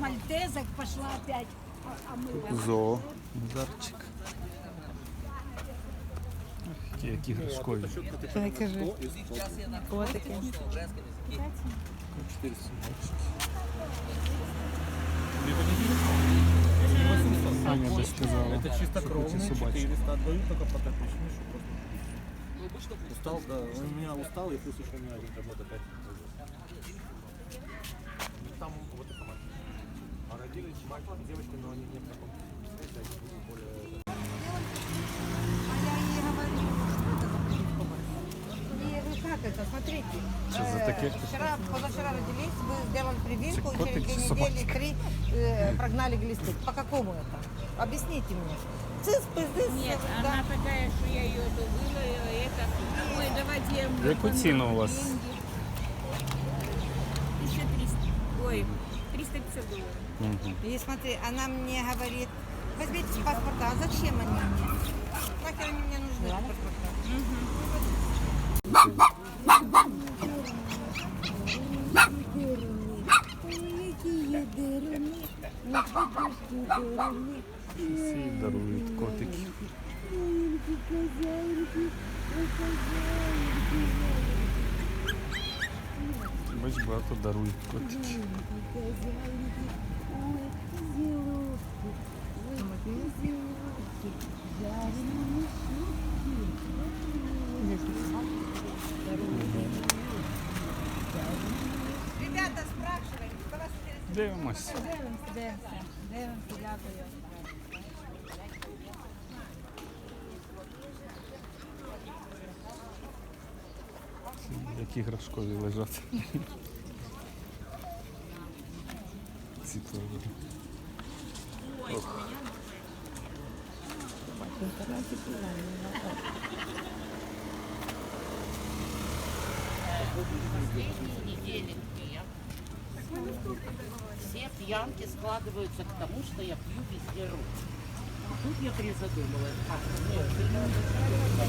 мальтезок пошла опять. А, а мы Зоо. Назарчик. Ох, Які, які гришкові. Не кажи. Котики. Аня би сказала. Это що чистокровные, хоче собачку. 400 отдаю только по такой причине, что просто устал, да, он у меня устал, и плюс еще у меня один работа опять. Ну, Там вот это мать. Но они не в таком более... Говорю, что это за прилипковое? И вы как это, смотрите. Что за э, такие? Вчера, позавчера родились, вы сделали прививку, и через две недели, три э, прогнали глисты. По какому это? Объясните мне. Цис, пыздыс, Нет, да. она такая, что я ее добыла, и это... Ой, давайте я... вам Яку дам ціну у вас? деньги. 1300. Ой, 350 долларов. Мгм. И смотри, она мне говорит, возьмите паспорта. А зачем они мне? Нахер они мне нужны, паспорта? Всі дарують котики. Бач, багато дарують котики. Ребята, спрашивайте, что вас? Дивимось. дивимося, дивимося, дивимося, дякую. Які грашкові лежать. Ці теж. недели дня. Все пьянки складываются к тому, что я пью везде руки. Тут я призадумалась. А, нет,